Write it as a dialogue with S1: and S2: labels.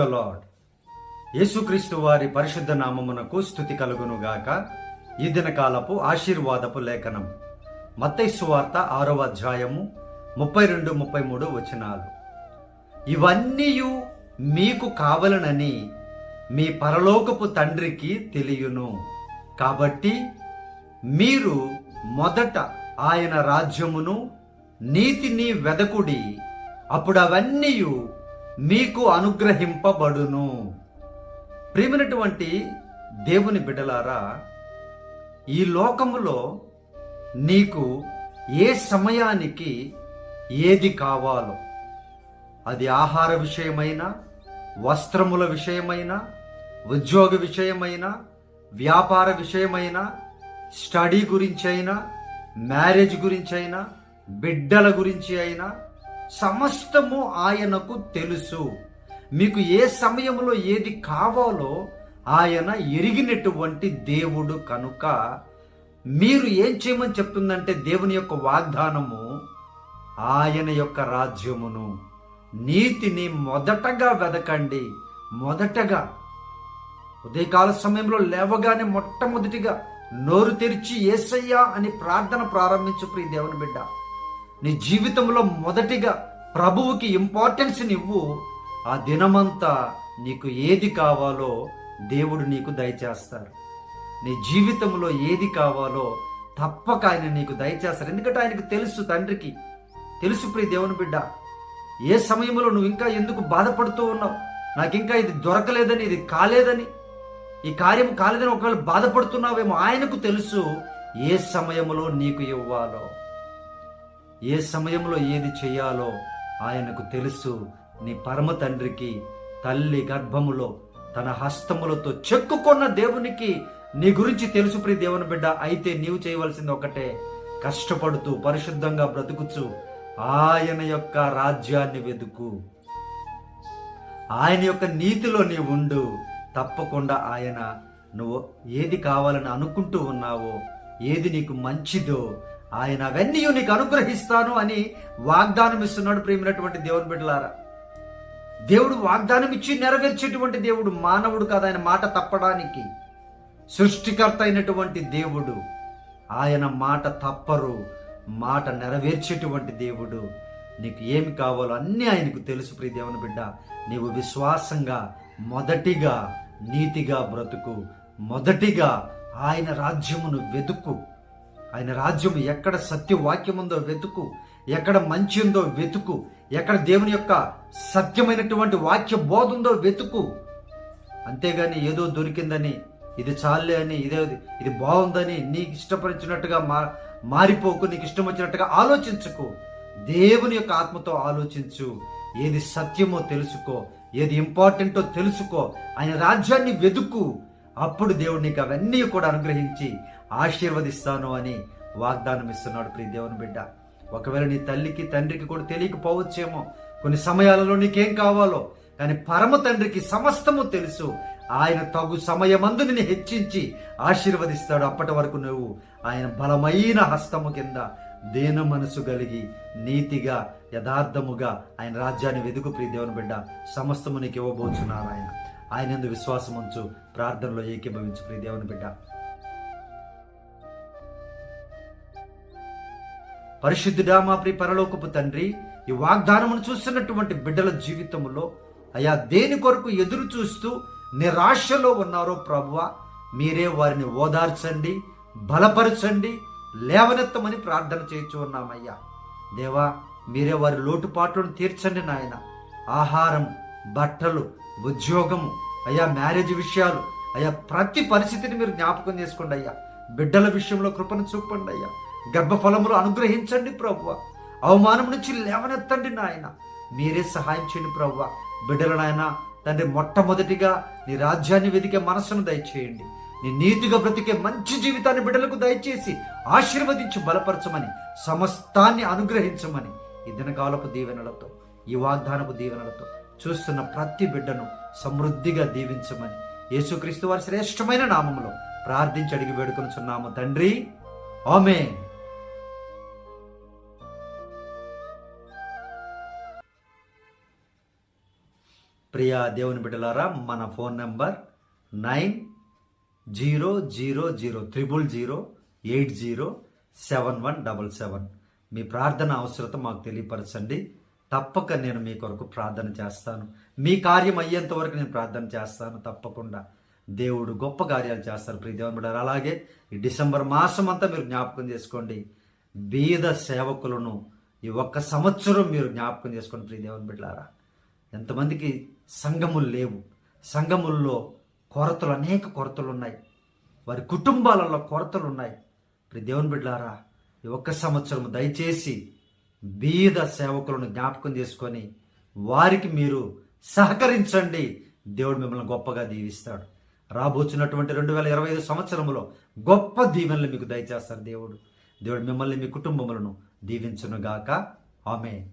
S1: The lord యేసుక్రీస్తు వారి పరిశుద్ధ నామమునకు స్థుతి కలుగునుగాక. ఈ దినకాలపు ఆశీర్వాదపు లేఖనం. మత్తైసు వార్త ఆరవ అధ్యాయము ముప్పై రెండు ముప్పై మూడు వచనాలు. ఇవన్నీ మీకు కావలనని మీ పరలోకపు తండ్రికి తెలియను. కాబట్టి మీరు మొదట ఆయన రాజ్యమును నీతిని వెదకుడి. అప్పుడు అవన్నీ మీకు అనుగ్రహింపబడును. ప్రియమైనటువంటి దేవుని బిడ్డలారా ఈ లోకములో నీకు ఏ సమయానికి ఏది కావాలో అది ఆహార విషయమైనా వస్త్రముల విషయమైనా ఉద్యోగ విషయమైనా వ్యాపార విషయమైనా స్టడీ గురించి అయినా మ్యారేజ్ గురించి అయినా బిడ్డల గురించి అయినా సమస్తము ఆయనకు తెలుసు. మీకు ఏ సమయంలో ఏది కావాలో ఆయన ఎరిగినటువంటి దేవుడు కనుక మీరు ఏం చేయమని చెప్తుందంటే దేవుని యొక్క వాగ్దానము ఆయన యొక్క రాజ్యమును. నీతిని మొదటగా వెదకండి. మొదటగా. ఉదయకాల సమయంలో లేవగానే మొట్టమొదటిగా నోరు తెరిచి ఏసయ్యా అని ప్రార్థన ప్రారంభించు ప్రియ దేవుని బిడ్డ. నీ జీవితంలో మొదటిగా ప్రభువుకి ఇంపార్టెన్స్ ఇవ్వు. ఆ దినమంతా నీకు ఏది కావాలో దేవుడు నీకు దయచేస్తారు నీ జీవితంలో ఏది కావాలో తప్పక ఆయన నీకు దయచేస్తారు ఎందుకంటే ఆయనకు తెలుసు తండ్రికి. తెలుసు ప్రియ దేవుని బిడ్డ. ఏ సమయంలో నువ్వు ఇంకా ఎందుకు బాధపడుతూ ఉన్నావు? నాకు ఇంకా ఇది దొరకలేదని ఇది కాలేదని ఈ కార్యం కాలేదని ఒకవేళ బాధపడుతున్నావేమో ఆయనకు తెలుసు ఏ సమయంలో నీకు ఇవ్వాలో. ఏ సమయంలో ఏది చేయాలో ఆయనకు తెలుసు. నీ పరమ తండ్రికి తల్లి గర్భములో తన హస్తములతో చెక్కుకున్న దేవునికి నీ గురించి తెలుసు ప్రి దేవుని బిడ్డ. అయితే నీవు చేయవలసింది ఒకటే కష్టపడుతూ పరిశుద్ధంగా బ్రతుకుచు. ఆయన యొక్క రాజ్యాన్ని వెతుకు. ఆయన యొక్క నీతిలో నీవు ఉండు. తప్పకుండా ఆయన నువ్వు ఏది కావాలని అనుకుంటూ ఉన్నావో ఏది నీకు మంచిదో ఆయన అవన్నీ నీకు అనుగ్రహిస్తాను అని వాగ్దానం ఇస్తున్నాడు ప్రేమినటువంటి దేవుని బిడ్డలారా. దేవుడు వాగ్దానం ఇచ్చి నెరవేర్చేటువంటి దేవుడు మానవుడు కాదు ఆయన మాట తప్పడానికి. సృష్టికర్త అయినటువంటి దేవుడు ఆయన మాట తప్పరు మాట నెరవేర్చేటువంటి దేవుడు. నీకు ఏమి కావాలో అన్నీ ఆయనకు తెలుసు ప్రియ దేవుని బిడ్డ. నీవు విశ్వాసంగా మొదటిగా నీతిగా బ్రతుకు మొదటిగా ఆయన రాజ్యమును వెతుకు. ఆయన రాజ్యం ఎక్కడ సత్యవాక్యం ఉందో వెతుకు ఎక్కడ మంచి ఉందో వెతుకు ఎక్కడ దేవుని యొక్క సత్యమైనటువంటి వాక్య బోధ ఉందో వెతుకు. అంతేగాని ఏదో దొరికిందని ఇది చాలే అని ఇదే ఇది బాగుందని నీకు ఇష్టపరిచినట్టుగా మా మారిపోకు నీకు ఇష్టం వచ్చినట్టుగా ఆలోచించుకో. దేవుని యొక్క ఆత్మతో ఆలోచించు. ఏది సత్యమో తెలుసుకో. ఏది ఇంపార్టెంటో తెలుసుకో. ఆయన రాజ్యాన్ని వెతుకు. అప్పుడు దేవుడు నీకు అవన్నీ కూడా అనుగ్రహించి ఆశీర్వదిస్తాను అని వాగ్దానం ఇస్తున్నాడు ప్రియ దేవుని బిడ్డ. ఒకవేళ నీ తల్లికి తండ్రికి కూడా తెలియకపోవచ్చేమో కొన్ని సమయాలలో నీకేం కావాలో కానీ పరమ తండ్రికి సమస్తము తెలుసు. ఆయన తగు సమయమందు నిన్ను హెచ్చించి ఆశీర్వదిస్తాడు. అప్పటి వరకు నువ్వు ఆయన బలమైన హస్తము కింద దేన మనసు కలిగి నీతిగా యథార్థముగా ఆయన రాజ్యాన్ని వెదుకు ప్రియ దేవుని బిడ్డ. సమస్తము నీకు ఇవ్వబోచున్నారు ఆయన. ఆయన ఎందు విశ్వాసం ఉంచు ప్రార్థనలో ఏకీభవించు ప్రియ దేవుని బిడ్డ. పరిశుద్ధుడా మా ప్రి పరలోకపు తండ్రి ఈ వాగ్దానమును చూస్తున్నటువంటి బిడ్డల జీవితంలో అయా దేని కొరకు ఎదురు చూస్తూ నిరాశలో ఉన్నారో ప్రభువ మీరే వారిని ఓదార్చండి బలపరచండి లేవనెత్తమని ప్రార్థన చేయొచ్చు ఉన్నామయ్యా. దేవా మీరే వారి లోటుపాట్లను తీర్చండి నాయన. ఆహారం బట్టలు ఉద్యోగము అయ్యా మ్యారేజ్ విషయాలు అయ్యా ప్రతి పరిస్థితిని మీరు జ్ఞాపకం చేసుకోండి అయ్యా. బిడ్డల విషయంలో కృపను చూపండి అయ్యా. గర్భఫలములు అనుగ్రహించండి ప్రభు అవమానం నుంచి లేవనెత్తండి నాయన. మీరే సహాయం చేయండి ప్రభు బిడ్డలనాయన తండ్రి మొట్టమొదటిగా నీ రాజ్యాన్ని వెతికే మనస్సును దయచేయండి. నీ నీతిగా బ్రతికే మంచి జీవితాన్ని బిడ్డలకు దయచేసి ఆశీర్వదించి బలపరచమని సమస్తాన్ని అనుగ్రహించమని ఈ దినకాలపు దీవెనలతో ఈ వాగ్దానపు దీవెనలతో చూస్తున్న ప్రతి బిడ్డను సమృద్ధిగా దీవించమని యేసుక్రీస్తు వారి శ్రేష్టమైన నామంలో ప్రార్థించి అడిగి వేడుకొనుచున్నాము. తండ్రి ఆమె ప్రియా దేవుని బిడ్డలారా మన phone number nine zero zero zero triple zero eight zero seven one double seven. మీ ప్రార్థన అవసరత మాకు తెలియపరచండి. తప్పక నేను మీ కొరకు ప్రార్థన చేస్తాను. మీ కార్యం అయ్యేంత వరకు నేను ప్రార్థన చేస్తాను తప్పకుండా. దేవుడు గొప్ప కార్యాలు చేస్తారు ప్రియ దేవుని బిడ్డలారా. అలాగే ఈ డిసెంబర్ మాసం అంతా మీరు జ్ఞాపకం చేసుకోండి. బీద సేవకులను ఈ ఒక్క సంవత్సరం మీరు జ్ఞాపకం చేసుకోండి ప్రియ దేవుని బిడ్డలారా. ఎంతమందికి సంఘములు లేవు. సంఘముల్లో కొరతలు అనేక కొరతలు ఉన్నాయి వారి కుటుంబాలలో కొరతలు ఉన్నాయి ఇప్పుడు దేవుని బిడ్డారా ఈ ఒక్క సంవత్సరం దయచేసి బీద సేవకులను జ్ఞాపకం చేసుకొని వారికి మీరు సహకరించండి. దేవుడు మిమ్మల్ని గొప్పగా దీవిస్తాడు. రాబోచున్నటువంటి రెండు వేల ఇరవై ఐదు సంవత్సరంలో గొప్ప దీవెనలు మీకు దయచేస్తారు దేవుడు. దేవుడు మిమ్మల్ని మీ కుటుంబములను దీవించునుగాక. ఆమె